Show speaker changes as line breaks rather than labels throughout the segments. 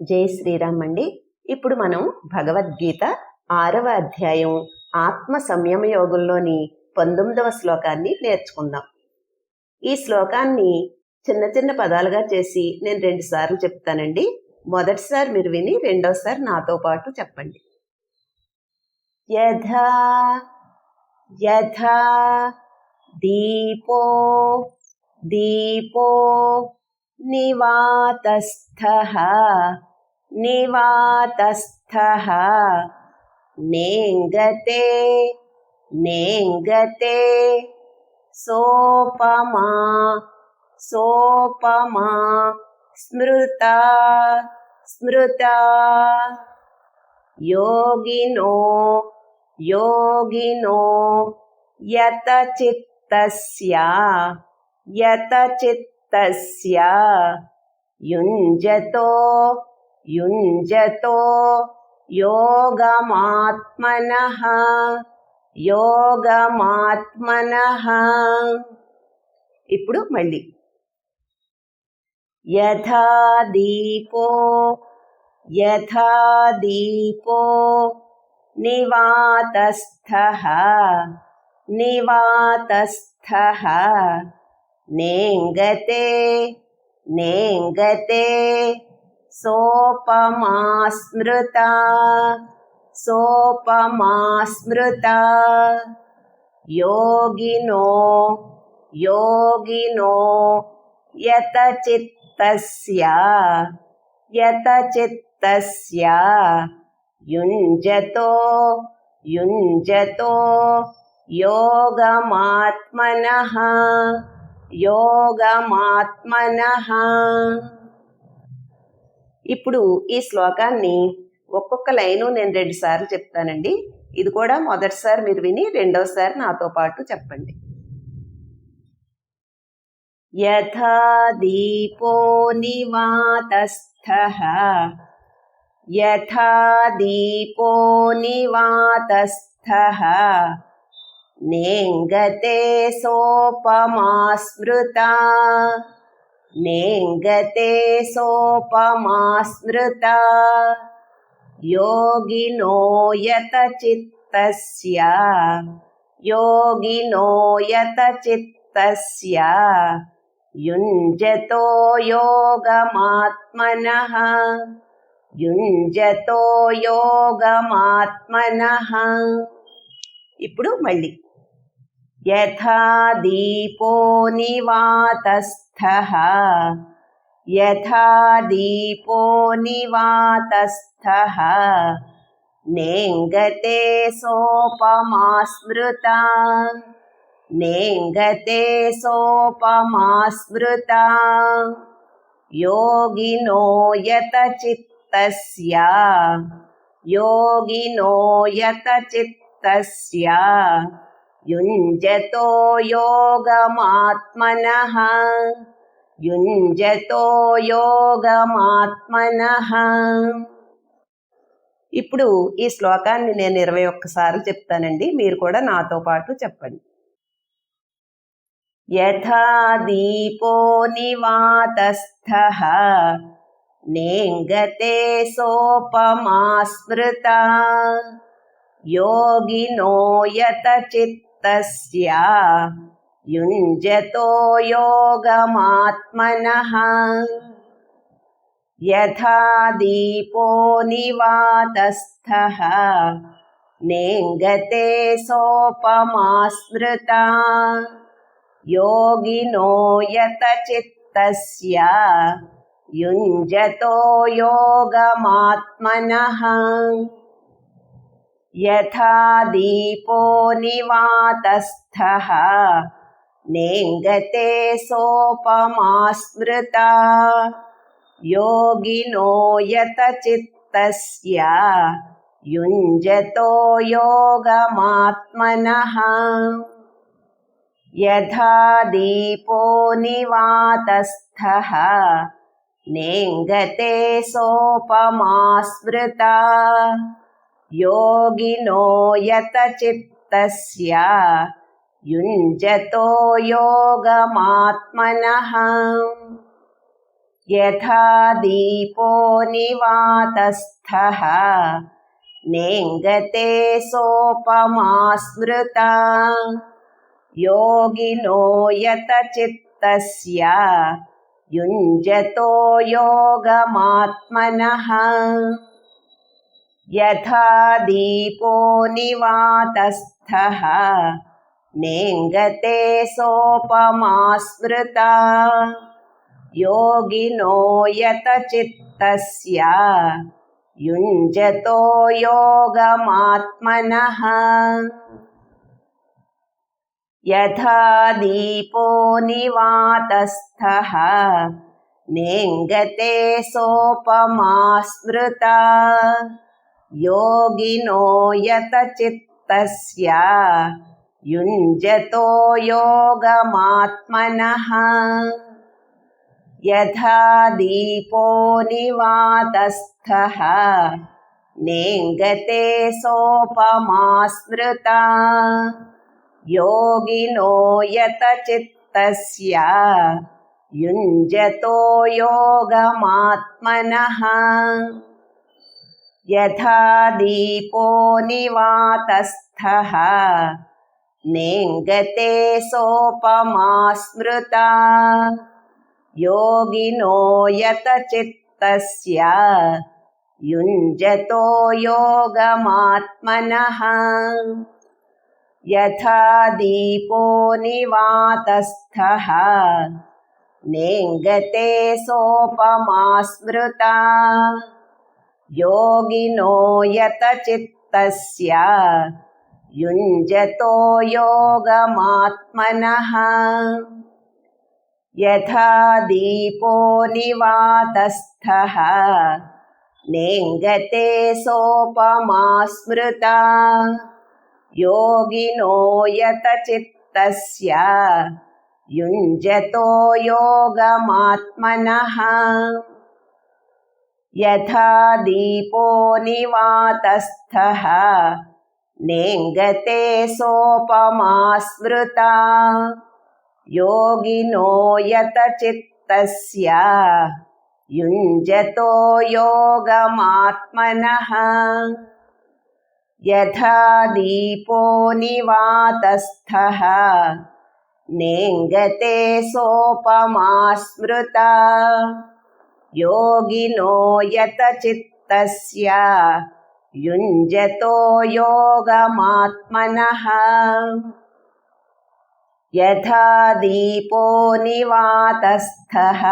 జై శ్రీరామ్ అండి. ఇప్పుడు మనం భగవద్గీత ఆరవ అధ్యాయం ఆత్మ సంయమ యోగంలోని పంతొమ్మిదవ శ్లోకాన్ని నేర్చుకుందాం. ఈ శ్లోకాన్ని చిన్న చిన్న పదాలుగా చేసి నేను రెండు సార్లు చెప్తానండి. మొదటిసారి మీరు విని రెండోసారి నాతో పాటు చెప్పండి. యథా యథా దీపో దీపో నివాతస్థ निवातस्थः। नेङ्गते नेङ्गते सोपमा सोपमा स्मृता स्मृता। योगिनो योगिनो यतचित्तस्य यतचित्तस्य युञ्जतो చిత్తస్య యుంజతో యుంజతో యోగమాత్మనః యోగమాత్మనః ఇప్పుడు మళ్ళీ యథా దీపో యథా దీపో నివాతస్థః నివాతస్థः నేంగతే నేంగతే सोपमास्मृता। सोपमास्मृता। योगिनो योगिनो यतचित्तस्य यतचित्तस्य। युञ्जतो युञ्जतो योगमात्मनः योगमात्मनः। ఇప్పుడు ఈ శ్లోకాన్ని ఒక్కొక్క లైను నేను రెండు సార్లు చెప్తానండి. ఇది కూడా మొదటిసారి మీరు విని రెండోసారి నాతో పాటు చెప్పండి. యథా దీపో నివాతస్థః. యథా దీపో నివాతస్థః. నేంగతే సోపమాస్మృతా. नेङ्गते सोपमास्मृता योगिनो यतचित्तस्य योगिनो यतचित्तस्य युञ्जतो योगमात्मनः యుంజతో యోగమాత్మన ఇప్పుడు మళ్ళీ యథా దీపో నివాతస్ निवातस्थः यथा दीपो निवातस्थः। नेङ्गते सोपमास्मृता। नेङ्गते सोपमास्मृता। योगिनो यतचित्तस्य। योगिनो यतचित्तस्य। युञ्जतो योगमात्मनः। యుంజతో యోగమాత్మన ఇప్పుడు ఈ శ్లోకాన్ని నేను ఇరవై ఒక్కసార్లు చెప్తానండి. మీరు కూడా నాతో పాటు చెప్పండి. యథా దీపో నేంగతే సోపమాస్మృత. యోగినో యత చిత్తస్య. युञ्जतो योगमात्मनः। यथा दीपो निवातस्थः नेङ्गते सोपमासृता योगिनो यतचित्तस्य युञ्जतो योगमात्मनः। यथा दीपो निवातस्थः नेङ्गते सोपमास्मृता। योगिनो यतचित्तस्य युञ्जतो योगमात्मनः। यथा दीपो निवातस्थः नेङ्गते सोपमास्मृता। योगिनो यतचित्तस्य युञ्जतो योगमात्मनः। यथा दीपो निवातस्थः नेङ्गते सोपमासृता योगिनो यतचित्तस्य युञ्जतो योगमात्मनः। यथा दीपो निवातस्थः नेङ्गते सोपमा स्मृता योगिनो यतचित्तस्य युञ्जतो योगमात्मनः। यथा दीपो निवातस्थः नेङ्गते सोपमा स्मृता योगिनो यतचित्तस्य युञ्जतो योगमात्मनः। यथा दीपो निवातस्थः। नेङ्गते सोपमा स्मृता योगिनो यतचित्तस्य। युञ्जतो योगमात्मनः। यथा दीपो निवातस्थः। नेङ्गते सोपमा स्मृता योगिनो यतचित्तस्य युञ्जतो योगमात्मनः। यथा दीपो निवातस्थः नेङ्गते सोपमा स्मृता योगिनो यतचित्तस्य युञ्जतो योगमात्मनः। यथा दीपो निवातस्थः नेङ्गते सोपमा स्मृता योगिनो यतचित्तस्य युञ्जतो योगमात्मनः। यथा दीपो निवातस्थः नेङ्गते सोपमा स्मृता योगिनो यतचित्तस्य युञ्जतो योगमात्मनः यथा दीपो निवातस्थः नेङ्गते सोपमा योगिनो यतचित्तस्य युञ्जतो योगमात्मनः। यथा दीपो निवातस्थः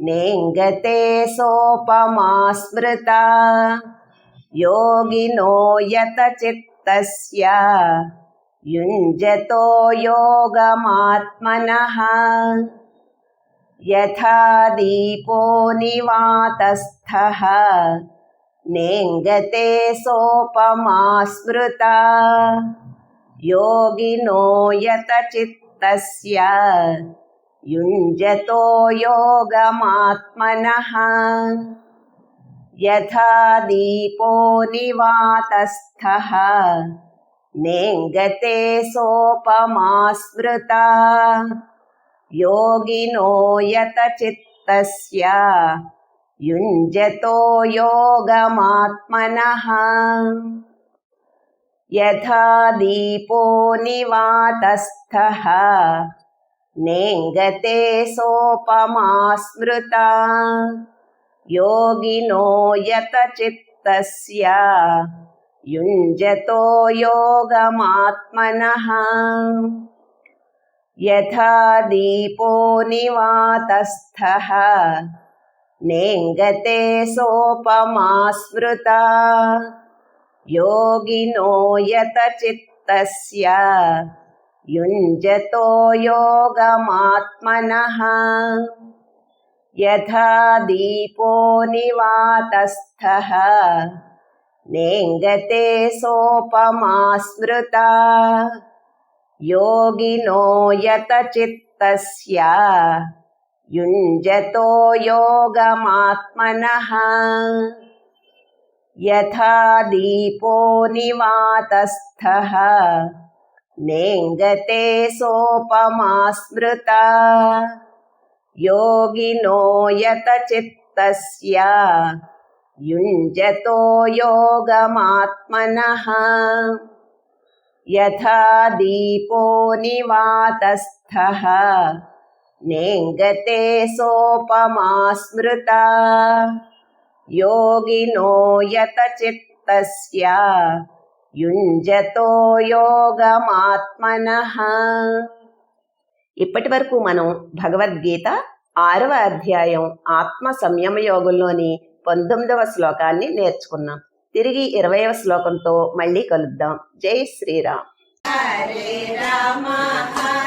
नेङ्गते सोपमा स्मृता योगिनो यतचित्तस्य युञ्जतो योगमात्मनः। यथा दीपो निवातस्थः नेङ्गते सोपमा स्मृता योगिनो यतचित्तस्य युञ्जतो योगमात्मनः। यथा दीपो निवातस्थः नेङ्गते सोपमा स्मृता योगिनो यतचित्तस्य युञ्जतो योगमात्मनः। यथा दीपो निवातस्थः नेङ्गते सोपमा स्मृता योगिनो यतचित्तस्य युञ्जतो योगमात्मनः। यथा दीपो निवातस्थः नेङ्गते सोपमा स्मृता योगिनो यतचित्तस्य युञ्जतो योगमात्मनः। यथा दीपो निवातस्थः नेङ्गते सोपमा स्मृता योगिनो यतचित्तस्य युञ्जतो योगमात्मनः। यथा दीपो निवातस्थः। नेङ्गते सोपमा योगिनो यतचित्तस्य। युञ्जतो योगमात्मनः। यथा दीपो निवातस्थः। नेङ्गते सोपमा स्मृता योगिनो यतचित्तस्य యుంజతో యోగమాత్మనః ఇప్పటి వరకు మనం భగవద్గీత ఆరవ అధ్యాయం ఆత్మ సంయమ యోగంలోని పంతొమ్మిదవ శ్లోకాన్ని నేర్చుకున్నాం తిరిగి ఇరవయవ శ్లోకంతో మళ్ళీ కలుద్దాం జై శ్రీరామ్ హరే రామ హరే రామ